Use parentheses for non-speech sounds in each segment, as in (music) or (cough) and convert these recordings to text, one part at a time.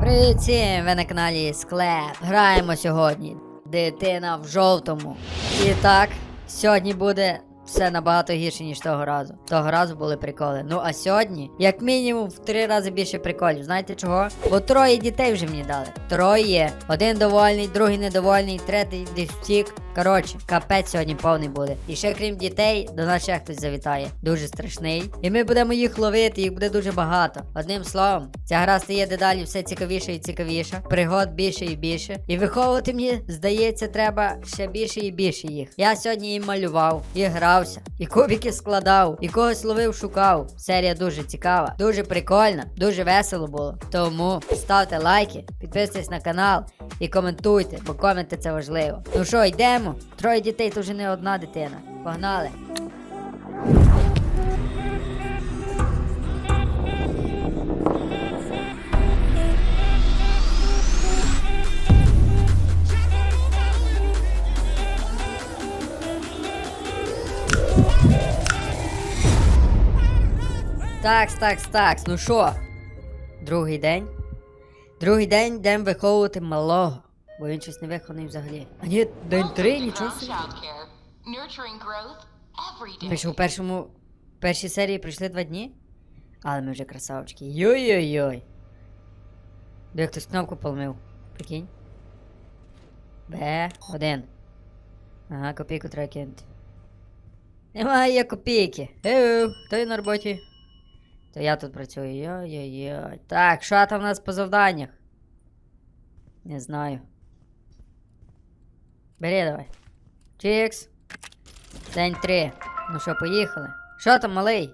Привіт всім! Ви на каналі Склеп. Граємо сьогодні. Дитина в жовтому. І так, сьогодні буде все набагато гірше, ніж того разу. Того разу були приколи. Ну а сьогодні, як мінімум, в три рази більше приколів. Знаєте чого? Бо троє дітей вже мені дали. Троє. Один довольний, другий недовольний, третій десь втік. Коротше, капець сьогодні повний буде. І ще крім дітей, до нас ще хтось завітає. Дуже страшний. І ми будемо їх ловити, їх буде дуже багато. Одним словом, ця гра стає дедалі все цікавіше і цікавіше. Пригод більше і більше. І виховувати мені, здається, треба ще більше і більше їх. Я сьогодні і малював, і грався, і кубики складав, і когось ловив, шукав. Серія дуже цікава, дуже прикольна, дуже весело було. Тому ставте лайки, підписуйтесь на канал і коментуйте, бо коменти це важливо. Ну що, йдемо? Троє дітей то вже не одна дитина. Погнали! Такс, такс, такс, ну що? Другий день. Другий день йдемо виховувати малого. Бо він щось не вихований взагалі. А ні, день три, нічого собі. Ми що в першому. В першій серії пройшли два дні. Але ми вже красавчики. Йой-йой-йой. Де хтось кнопку поломив. Прикинь. Б, один. Ага, копійку треба кинути. Немає копійки. Еу, хто є на роботі? То я тут працюю. Йой-йой-йой. Так, що там у нас по завданнях? Не знаю. Бери давай. Чікс. День три. Ну що, поїхали? Що там, малий?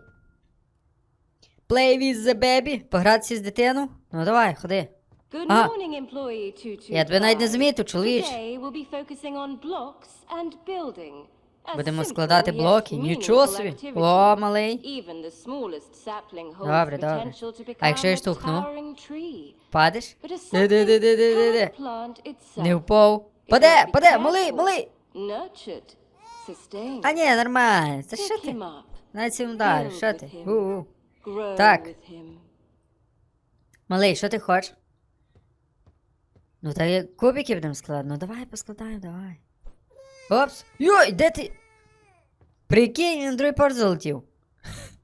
Play with the baby? Погратися з дитину? Ну давай, ходи. Good Ah. morning, employee 225. Я тебе навіть не замітив, чоловіч. Today we'll be focusing on blocks and building. Будемо складати блоки. Нічого собі. О, малий. Добре, добре. А якщо я штовхну? Падеш? Itself. Не впав. Паде, паде, малий, малий. А ні, нормально. Це що ти? Навіть цим удариш, що ти? У-у. Так. Малий, що ти хочеш? Ну та кубики будемо складати. Ну давай поскладаємо, давай. Опс. Йой, де ти? Прикинь, він другий порт залетів.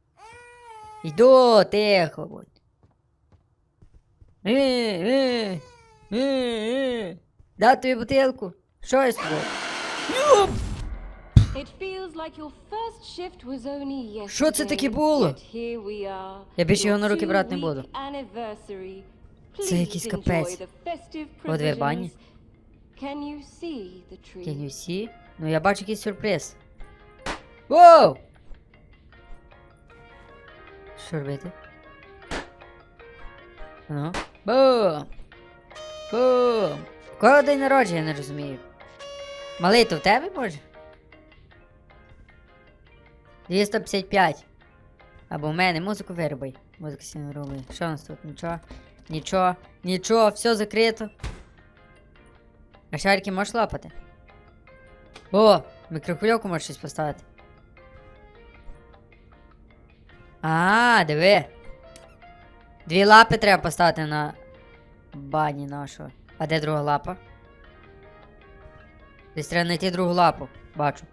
(laughs) Йду, тихо будь. Е, е, е, е. Дати тобі бутилку. Що я з тобою? It feels like your first shift was only yesterday. Що це таке було? Я більше його на руки брати не буду. Це якийсь капець. the Can you see the tree? Can you see? Ну я бачу якийсь сюрприз. Воу! Що робити? Ну. Бум! Бум! Кого день народження, я не розумію. Малий, то в тебе може? 255. Або в мене музику вирубай. Музика сі не робить. Що у нас тут? Нічого. Нічого. Нічого, все закрито. А шарики можеш лапати? О, мікрохвильовку можеш щось поставити. А, диви. Дві лапи треба поставити на бані нашого. А де друга лапа? Десь треба знайти другу лапу. Бачу.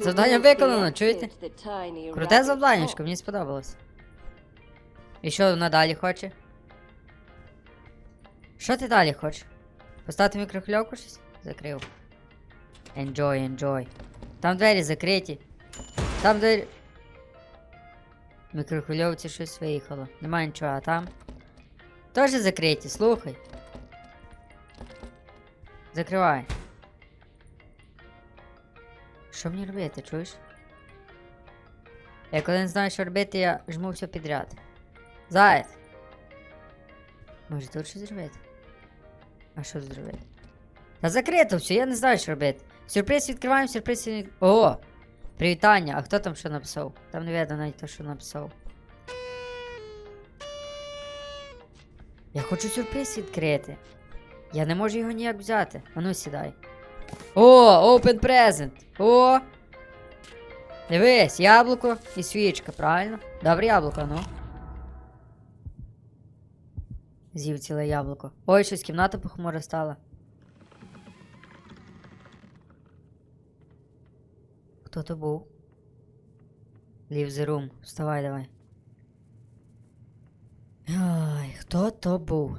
To Завдання виконано, чуєте? Круте завданнячко, мені сподобалось. І що вона далі хоче? Що ти далі хочеш? Поставити мікрохвильовку щось? Закрив. Enjoy, enjoy. Там двері закриті. Там двері. Мікрохвильовці щось виїхало. Нема нічого, а там. Теж закриті, слухай. Закривай. Що мені робити, чуєш? Я коли не знаю, що робити, я жму все підряд. Заяць. Може тут щось зробити? А що тут зробити? Та закрито все, я не знаю, що робити. Сюрприз відкриваємо, сюрприз від... О! Привітання, а хто там що написав? Там не видно навіть хто що написав. Я хочу сюрприз відкрити. Я не можу його ніяк взяти. Ану сідай. О, open present. О! Дивись, яблуко і свічка, правильно? Добре яблуко, ну. З'їв яблуко. Ой, щось кімната похмура стала. Хто то був? Leave the room. Вставай давай. Ай, хто то був?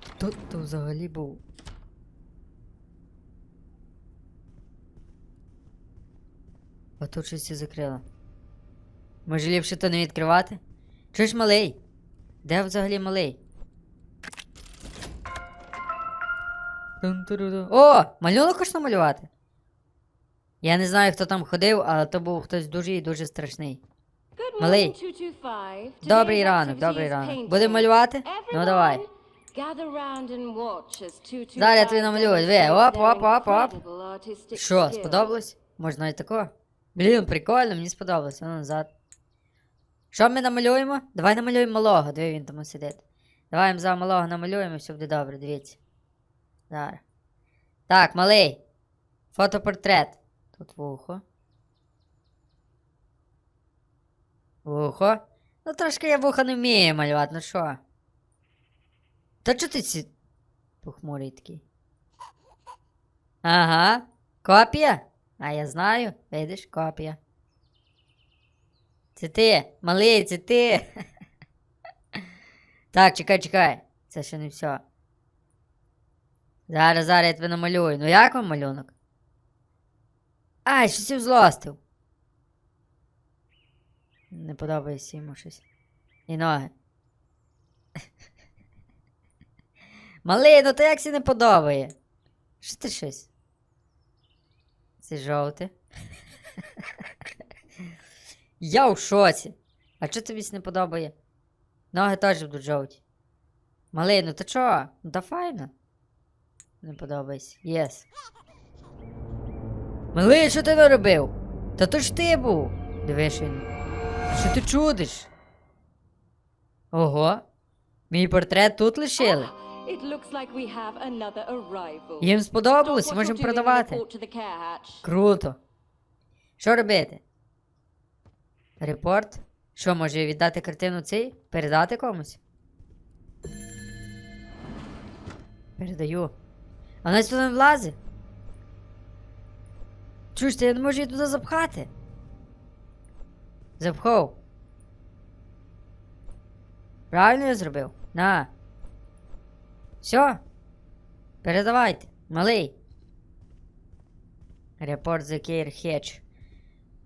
Хто то взагалі був? А тут щось закрило. Може ліпше то не відкривати? Чуєш малий? Де взагалі малий? О! Малюнок хочеш намалювати? Я не знаю, хто там ходив, але то був хтось дуже і дуже страшний. Малий. Добрий ранок, добрий ранок. Будемо малювати? Ну давай. Everyone, gather round and watch as 225 Зараз я тобі намалюю. Demonstrates Оп, оп, оп, оп. Що, сподобалось? Може навіть такого? Блін, прикольно, мені сподобалось. А Ну, назад. Що ми намалюємо? Давай намалюємо малого, диви він там сидить. Давай їм за малого намалюємо, і все буде добре, дивіться. Зараз. Так, малий. Фотопортрет. Тут вухо. Вухо. Ну трошки я вуха не вмію малювати, ну що? Та чого ти ці... Похмурий такий. Ага. Копія? А я знаю, видиш, копія. Це ти, малий, це ти. Так, чекай, чекай. Це ще не все. Зараз, зараз я тебе намалюю. Ну як вам малюнок? Ай, щось я злостив. Не подобається йому щось. І ноги. Малий, ну то як сі не подобає? Що ти щось? Це жовте. Я у шоці. А чого тобі не подобає? Ноги теж будуть жовті. Малий, ну то чого? Ну та файно. Не подобається. Єс. Малий, що ти наробив? Та то ж ти був. Диви, що він. Що ти чудиш? Ого. Мій портрет тут лишили. It looks like we have another arrival. Їм сподобалось, можемо продавати. Круто. Що робити? Репорт? Що, може віддати картину цей? Передати комусь? Передаю. А вона сюди не влазить. Чуєш, я не можу її туди запхати. Запхав. Правильно я зробив? На. Все. Передавайте. Малий. Репорт за Кейр Хедж.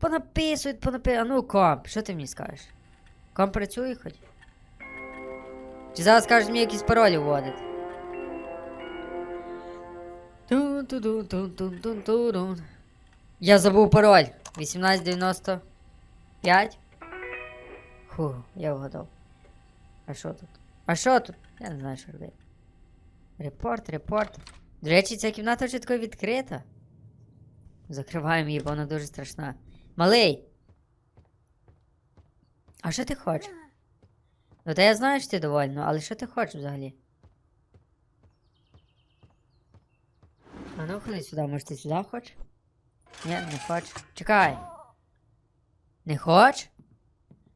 Понаписують, понаписують. А ну, комп, що ти мені скажеш? Комп працює хоч? Чи зараз скажеш мені якісь паролі вводити? Я забув пароль. 1895. Фу, я вгадав. А що тут? А що тут? Я не знаю, що робити. Репорт, репорт. До речі, ця кімната вже такою відкрита. Закриваємо її, бо вона дуже страшна. Малий! А що ти хочеш? Ну, та я знаю, що ти довольна, але що ти хочеш взагалі? А ну ходи сюди, може ти сюди хочеш? Ні, не хочеш. Чекай. Не хочеш?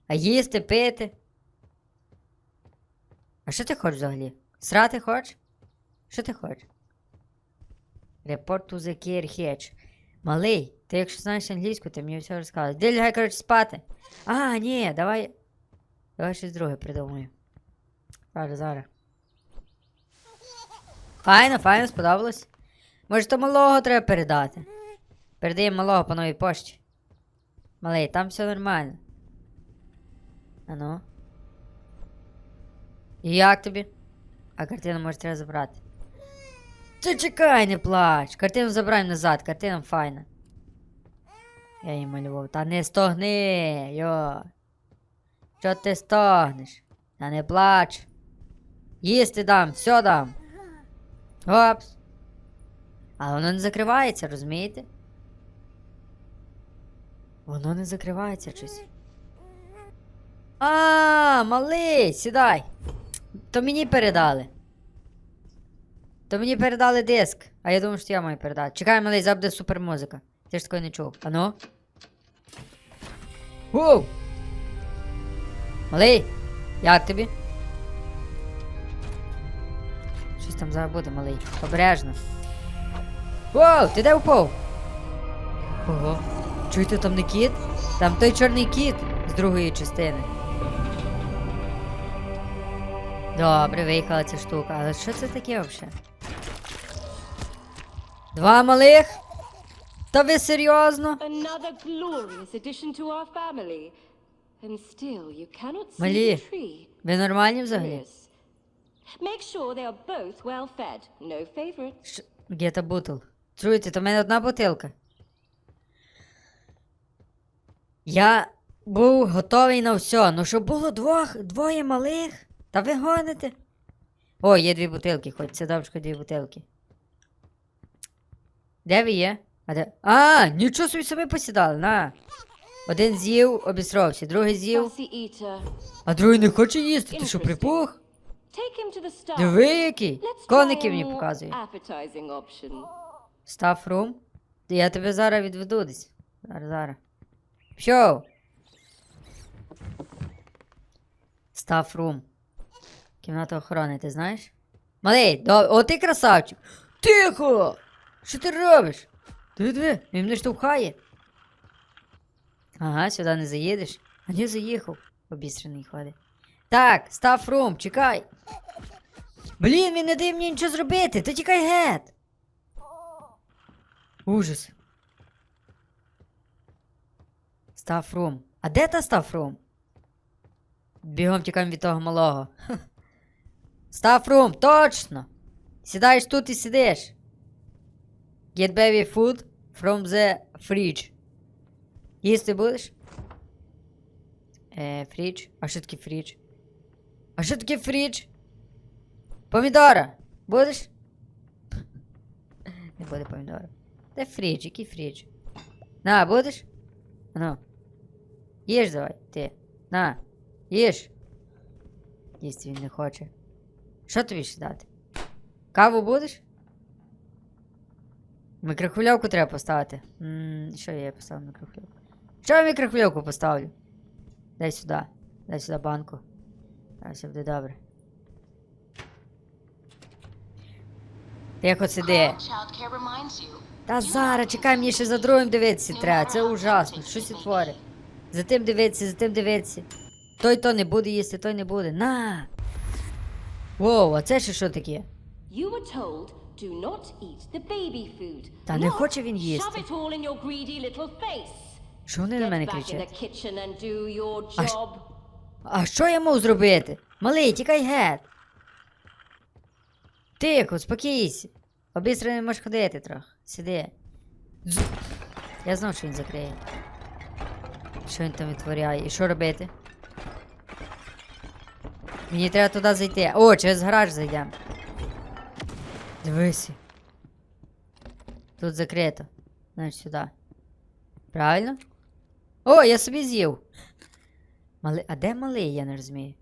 А їсти, пити? А що ти хочеш взагалі? Срати хочеш? Що ти хочеш? Report to the care hedge. Малий, ти якщо знаєш англійську, ти мені все розказуєш. Де лягай, коротше, спати. А, ні, давай. Давай щось друге придумаю. Зараз, зараз. Файно, файно, сподобалось. Може, то малого треба передати. Передаємо малого по новій пошті. Малий, там все нормально. А ну. І як тобі? А картину може треба забрати. Ти чекай, не плач. Картину забираємо назад, картина файна. Я її малював. Та не стогни, йо. Що ти стогнеш? Та не плач. Їсти дам, все дам. Опс. Але воно не закривається, розумієте? Воно не закривається щось. А, малий, сідай. То мені передали. То мені передали диск, а я думав, що я маю передати. Чекай, малий, зараз буде супер музика. Ти ж такої не чув. Ану? Воу! Малий, як тобі? Щось там зараз буде, малий. Обережно. Воу, ти де впав? Ого. Чуєте, там не кіт? Там той чорний кіт з другої частини. Добре, виїхала ця штука. Але що це таке взагалі? Два малих? Та ви серйозно? Малі, ви нормальні взагалі? Ш... Гета бутл. Чуєте, то в мене одна бутилка. Я був готовий на все, ну щоб було двох, двоє малих. Та ви гоните. О, є дві бутилки, хоч це довжко дві бутилки. Де ви є? А, де? а нічого собі самі посідали, на. Один з'їв, обісровся, другий з'їв, а другий не хоче їсти. Ти що, припух? Диви який. Коники мені показує. Став рум. Я тебе зараз відведу десь. Зараз, зараз. Пішов. Став рум. Кімната охорони, ти знаєш? Малий, до... о ти красавчик. Тихо! Що ти робиш? Диви, диви, він мене штовхає. Ага, сюди не заїдеш. А не заїхав. Обісраний ходить. Так, став рум, чекай. Блін, він не дає мені нічого зробити. Та тікай геть. Ужас. Стафрум. А де та Стафрум? Бігом тікаємо від того малого. Ха. Стафрум, точно! Сідаєш тут і сидиш. Get baby food from the fridge. Їсти будеш? Е, фрідж. А що таке фрідж? А що таке фрідж? Помідора. Будеш? (laughs) Не буде помідора. Де фрідж, який фрідж? На, будеш? Ну. Їж давай, ти. На. Їж. Їсти він не хоче. Що тобі ще дати? Каву будеш? Мікрохвильовку треба поставити. м що я поставлю мікрохвильовку? Що я мікрохвильовку поставлю? Дай сюди. Дай сюди банку. Зараз все буде добре. Тихо сиди. Call childcare reminds you. Та зараз, чекай, мені ще за другим дивитися треба. Це ужасно. Щось відтворить. За тим дивитися, за тим дивитися. Той то не буде їсти, той не буде. На! Воу, а це ще що таке? You were told do not eat the baby food. Та не хоче він їсти. Shove it all in your greedy little face. Що вони на мене back in кричать? the kitchen and do your А ш- job. А що я мав зробити? Малий, тікай геть. Тихо, спокійся. Обістрений можеш ходити трохи. Сиди. Дз- Я знав, що він закриє. Що він там відтворяє? І що робити? Мені треба туди зайти. О, через гараж зайдемо. Дивися. Тут закрито. Значить сюди. Правильно? О, я собі з'їв. Малий, а де малий, я не розумію.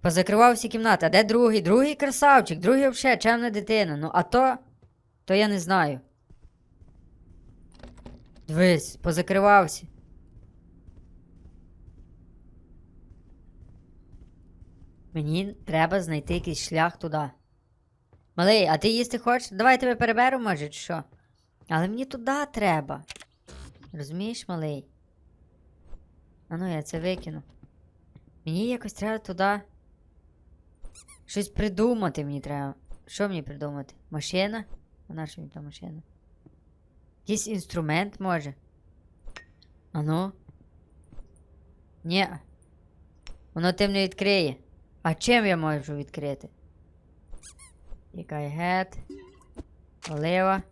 Позакривав всі кімнати, а де другий? Другий красавчик, другий взагалі чемна дитина. Ну, а то. То я не знаю. Дивись, позакривався. Мені треба знайти якийсь шлях туди. Малий, а ти їсти хочеш? Давай тебе переберу, може, чи що? Але мені туди треба. Розумієш, малий? А ну я це викину. Мені якось треба туди. Щось придумати мені треба. Що мені придумати? Машина? А на що мені та машина? Якийсь інструмент може. А ну? Ні. Воно тим не відкриє. А чим я можу відкрити? Якай гет. Олива.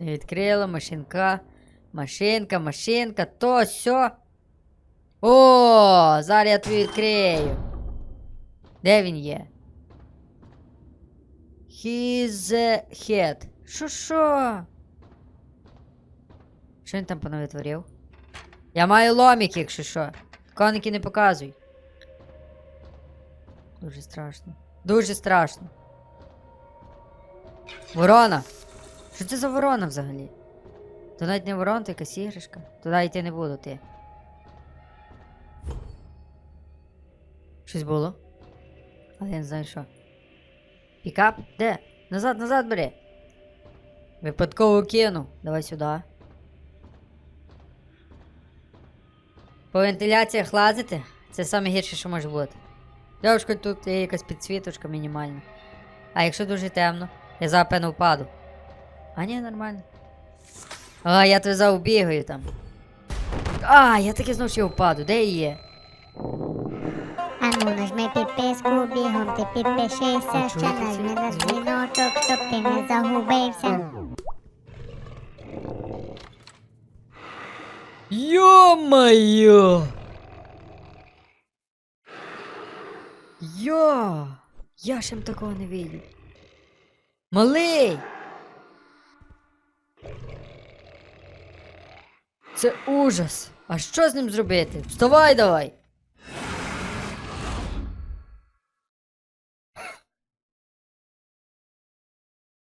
Відкрила, машинка. Машинка, машинка, то сьо. О, зараз я тобі відкрию. Де він є? He's a head. Що що? Що він там понавитворив? Я маю ломік, якщо що. Коники не показуй. Дуже страшно. Дуже страшно. Ворона! Що це за ворона взагалі? То навіть не ворон, то якась іграшка. Туди йти не буду ти. Щось було? Але я не знаю що. Пікап? Де? Назад, назад бери. Випадково кинув. Давай сюди. По вентиляціях лазити? Це саме гірше, що може бути. Дівчинка, тут є якась підсвіточка мінімальна. А якщо дуже темно, я зараз певно впаду. А ні, нормально. А, я тебе заубігаю там. А, я таки знов ще впаду. Де її є? Ану, нажми підписку, бігом ти підпишися, ще нажми на дзвіночок, щоб ти не загубився. Ё-моё! Йо! Я їм такого не видів. Малий! Це ужас! А що з ним зробити? Вставай давай!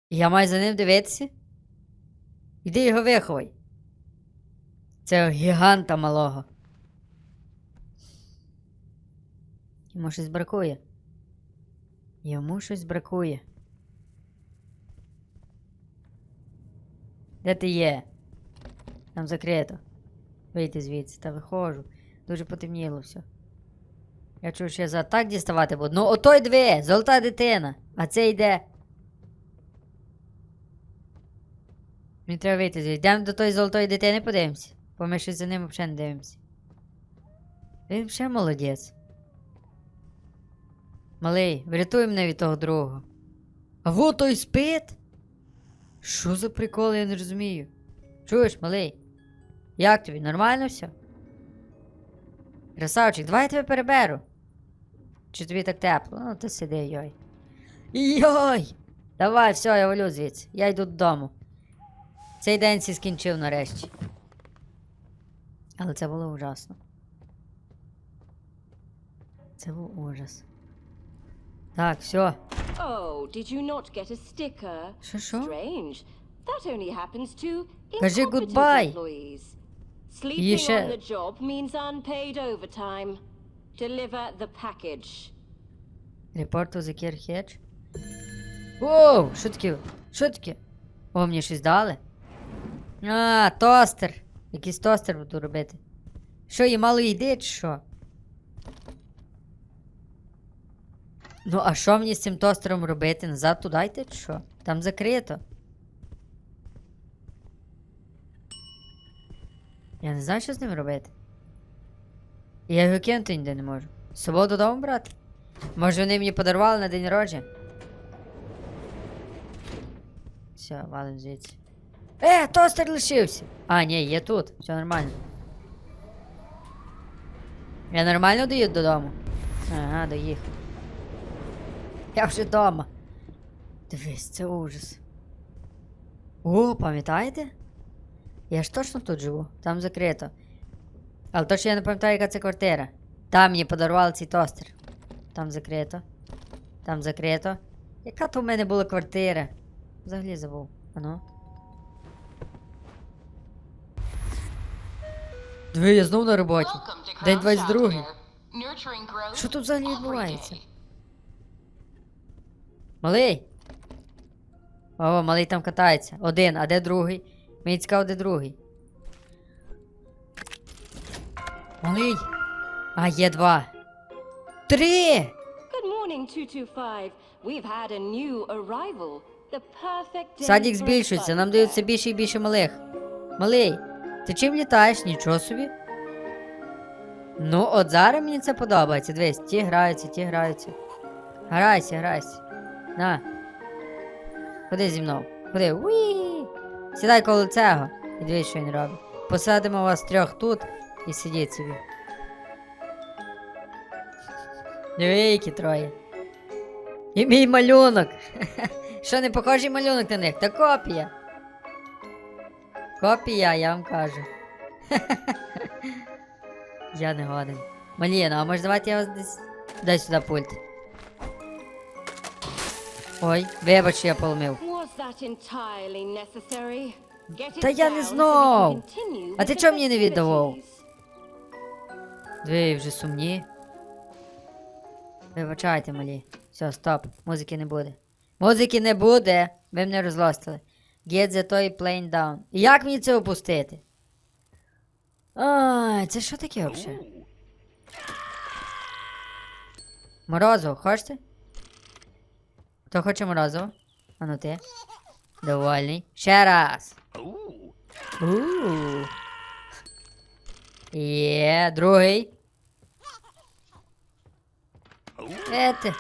Я маю за ним дивитися? Іди його виховай. Це гіганта малого. Йому щось бракує. Йому щось бракує. Де ти є? Там закрито. Вийти звідси, та виходжу. Дуже потемніло все. Я чую, що я за так діставати буду. Ну отой дві! Золота дитина! А це йде. Мені треба вийти звідси. Йдемо до тої золотої дитини, подивимося. Бо ми щось за ним взагалі не дивимося. Він ще молодець. Малий, врятуй мене від того другого. А во той спит? Що за прикол, я не розумію. Чуєш, малий? Як тобі? Нормально все? Красавчик, давай я тебе переберу. Чи тобі так тепло? Ну, ти сиди, йой. Йой! Давай, все, я валю звідси. Я йду додому. Цей день сі скінчив нарешті. Але це було ужасно. Це був ужас. Так, все. Oh, did you not get a sticker? Що що? Strange. That only happens to Кажи incompetent goodbye. employees. You Sleeping should- on the job means unpaid overtime. Deliver the package. Report to the care hedge. Оу, що таке? Що таке? О, мені щось дали? А, тостер. Якийсь тостер буду робити. Що, їй мало йди, чи що? Ну, а що мені з цим тостером робити? Назад туди йти, чи що? Там закрито. Я не знаю, що з ним робити. Я його кинути ніде не можу. З собою додому брати? Може вони мені подарували на день народження? Все, валим звідси. Е, тостер лишився! А, ні, є тут. Все нормально. Я нормально доїду додому? Ага, доїхав. Я вже вдома. Дивись, це ужас. О, пам'ятаєте? Я ж точно тут живу, там закрито. Але точно я не пам'ятаю, яка це квартира. Там мені подарували цей тостер. Там закрито. Там закрито. Яка то в мене була квартира? Взагалі забув. Ану. Диви, я знову на роботі. День 22. Software. Nurturing growth Що тут взагалі відбувається? Малий. О, малий там катається. Один, а де другий? Мені цікаво, де другий. Малий. А, є два. Три! Good morning, 225. We've had a new arrival. The perfect day Садік збільшується, нам fun дають все більше і більше малих. Малий, ти чим літаєш? Нічого собі. Ну, от зараз мені це подобається. Дивись, ті граються, ті граються. Грайся, грайся. На. Ходи зі мною. Ходи. Уі! Сідай коло цього. І дивись, що він робить. Посадимо вас трьох тут і сидіть собі. Диви, троє. І мій малюнок. (laughs) Що не похожий малюнок на них? Та копія. Копія, я вам кажу. (laughs) я не годен. Маліна, а може давайте я вас десь. Дай сюди пульт. Ой, вибач, я it Та я не знав. А ти чого мені не віддавав? Ви вже сумні. Вибачайте, малі. Все, стоп. Музики не буде. Музики не буде. Ви мене розлостили. Get the toy plane down. І Як мені це опустити? Ай, це що таке взагалі? Морозиво, хочете? Хто хоче морозиво? А ну ти. Довольний. Ще раз. У. Є, другий. Ети.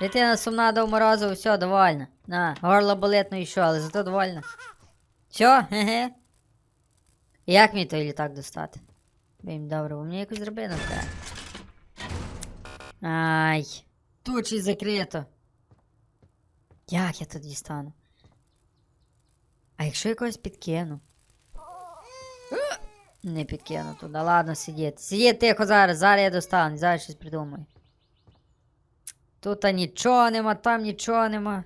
Дитина сумна до морозу, все, довольна. На, горло болить, ну і що, але зато довольна. Все, ге-ге. Як мені той літак достати? Блін, добре, бо мені якось зробити треба. Ай. Тут щось закрито. Як я тут дістану? А якщо я когось підкину? Е, Не підкину туди, ладно, сидіти. Сидіть тихо зараз, зараз я достану, зараз щось придумаю. Тут нічого нема, там нічого нема.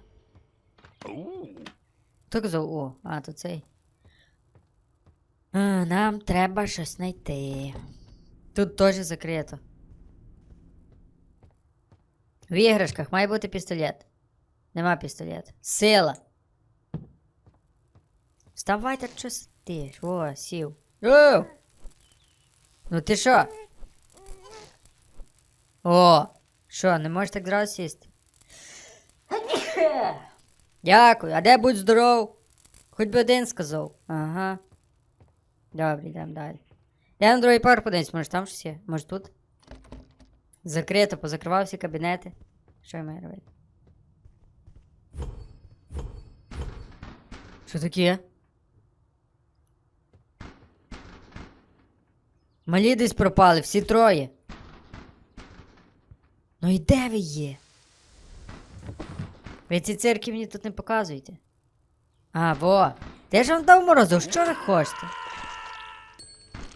Хто казав, о, а, то цей. А, нам треба щось знайти. Тут теж закрито. В іграшках має бути пістолет. Нема пістолета. Сила. Вставайте, що сидиш. О, сів. О! Ну ти що? О! Що, не можеш так зразу сісти? Дякую, а де будь здоров? Хоч би один сказав. Ага. Добре, йдемо далі. Я на другий поверх подивись, може там щось є? Може тут? Закрито, позакривав всі кабінети. Що я маю робити? Що таке? Малі десь пропали, всі троє. Ну і де ви є? Ви ці церкви мені тут не показуєте. А, во. Де ж вам дав морозу? Що ви хочете?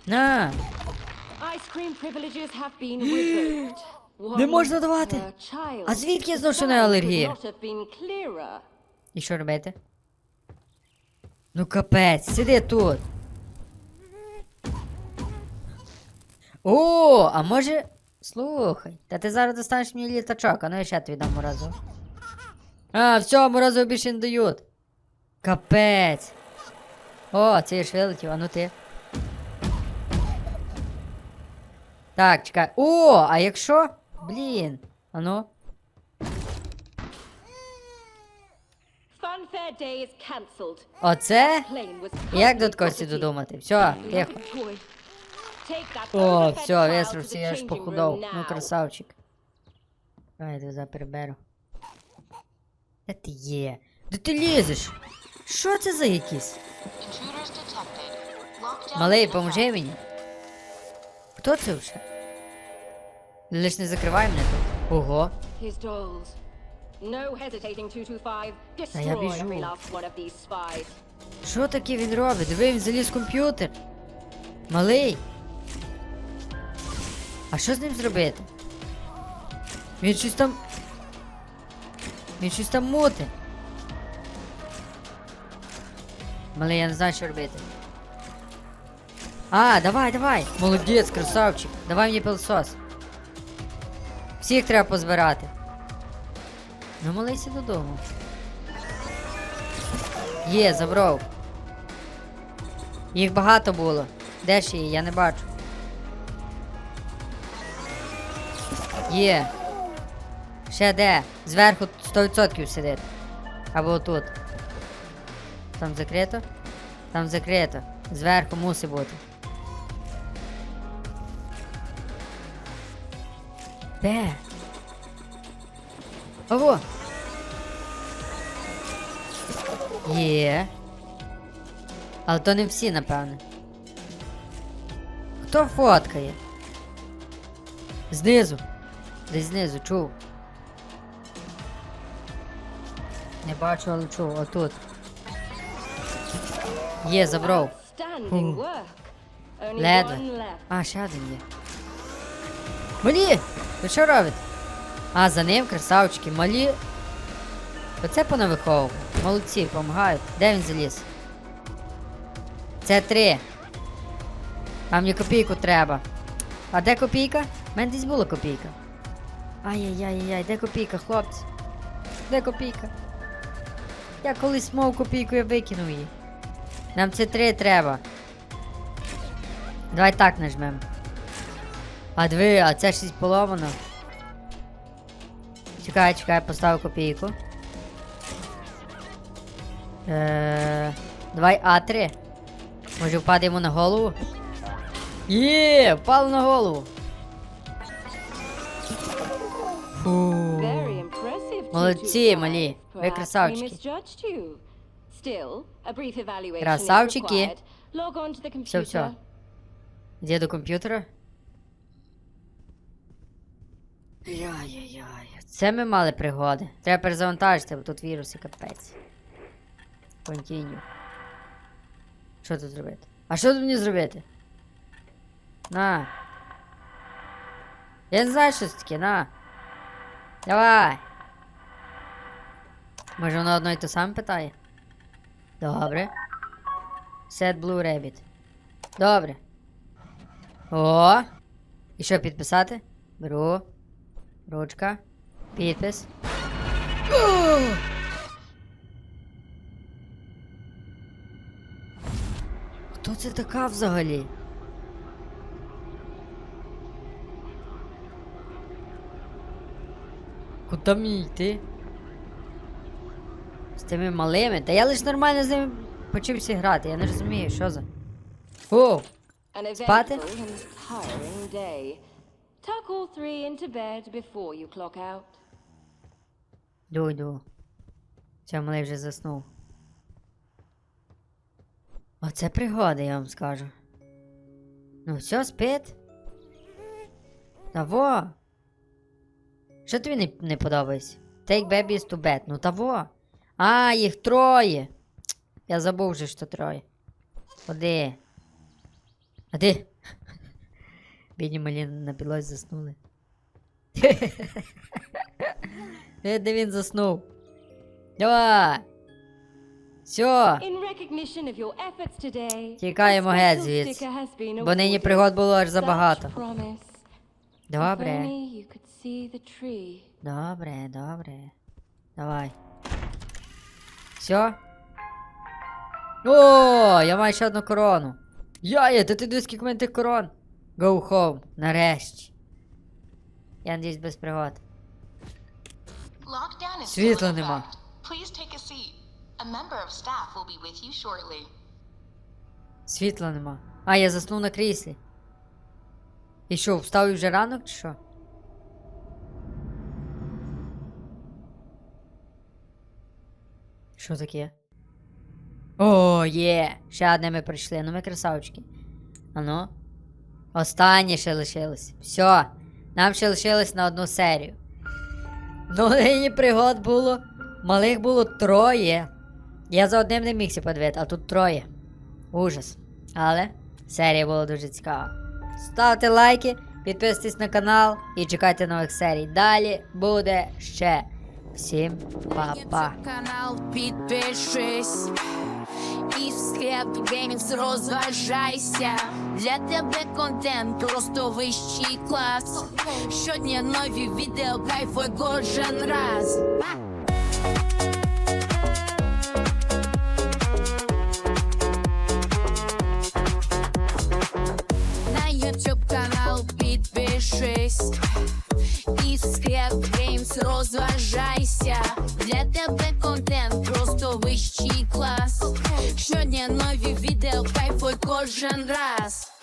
На. (gasps) Не можна давати. А звідки я що не алергія? І що робити? Ну капець, сиди тут. О, а може. Слухай, та ти зараз достанеш мені літачок, а ну я ще тобі дам морозу. А, все, морозиво більше не дають. Капець. О, це я ж вилетів, а ну ти. Так, чекай. О, а якщо? Блін. А ну. Оце? Як до Кості додумати? Все, тихо. О, все, child висрався, to the я ж changing похудав. Ну, красавчик. Давай, туди переберу. Де ти є? Де ти лізеш? Що це за якісь? Малий, поможи мені. Хто це вже? Лиш не закривай мене тут. Ого. No hesitating, 225. Я Destroy біжу. every last one of these spies. Що таке він робить? Диви, він заліз в комп'ютер. Малий. А що з ним зробити? Він щось там. Він щось там мути. Малий, я не знаю, що робити. А, давай, давай. Молодець, красавчик. Давай мені пилосос. Всіх треба позбирати. Ну, малийся додому. Є, забрав. Їх багато було. Де ж її? Я не бачу. Є. Ще де? Зверху 100% сидить. Або тут. Там закрито? Там закрито. Зверху мусить бути. Де? Ого! Є. Але то не всі, напевне. Хто фоткає? Знизу. Десь знизу, чув. Не бачу, але чув, отут. Є, забрав. Ледве. А, ще один є. Малі! Ви що робите? А, за ним красавчики, малі. Оце понавиховував. Молодці, допомагають. Де він заліз? Це три. А мені копійку треба. А де копійка? У мене десь була копійка. Ай-яй-яй-яй, де копійка, хлопці? Де копійка? Я колись мав копійку, я викинув її. Нам це три треба. Давай так нажмем. А диви, а це щось поломано. Чекай, чекай, поставив копійку. Е, давай А3. Може впаде йому на голову? Є, впало на голову. Фу. Молодці, малі. Ви красавчики. Красавчики. Все, все. Де до комп'ютера? Яй-яй-яй. Це ми мали пригоди. Треба перезавантажити, бо тут віруси капець. Continue. Що тут зробити? А що тут мені зробити? На. Я не знаю, що це таке, на. Давай. Може воно одно і те саме питає? Добре. Set Blue Rabbit. Добре. О! І що підписати? Беру. Ручка. Підпис. Хто це така взагалі? Куди мені йти? З тими малими? Та я лише нормально з ними почався грати, я не розумію, що за. О! Спати? Tuck all three into bed before you clock out. Йду, йду. Все, малий вже заснув. Оце пригода, я вам скажу. Ну, все, спить. Таво. Що тобі не, не подобається? Take babies to bed. Ну таво. А, їх троє. Я забув вже, що троє. Ходи. А ти? (laughs) Бідні малі на підлозі заснули. (laughs) Де він заснув? Давай! Все! Тікаємо геть звідси. Бо нині пригод було аж забагато. Добре, добре, добре. Давай. Все? О, я маю ще одну корону. Яє, та ти дивись, скільки мене тих корон. Go home, нарешті. Я надіюсь без пригод. Світла нема. Please take a seat. Світла нема. А, я заснув на кріслі. І що, встав і вже ранок чи що? Що таке? О, є! Ще одне ми прийшли, ну ми красавчики. Ано. Останнє ще лишилось. Все. Нам ще лишилось на одну серію. Ну, пригод було. Малих було троє. Я за одним не мігся подивити, а тут троє. Ужас. Але серія була дуже цікава. Ставте лайки, підписуйтесь на канал і чекайте нових серій. Далі буде ще. Всім па-па. канал підпишись і в склеп геймінг розважайся. Для тебе контент просто вищий клас. Щодня нові відео, кайфуй кожен раз. Підпишись і Scrap Games розважайся. Для тебе контент просто вищий клас. Щодня нові відео, кайфуй кожен раз.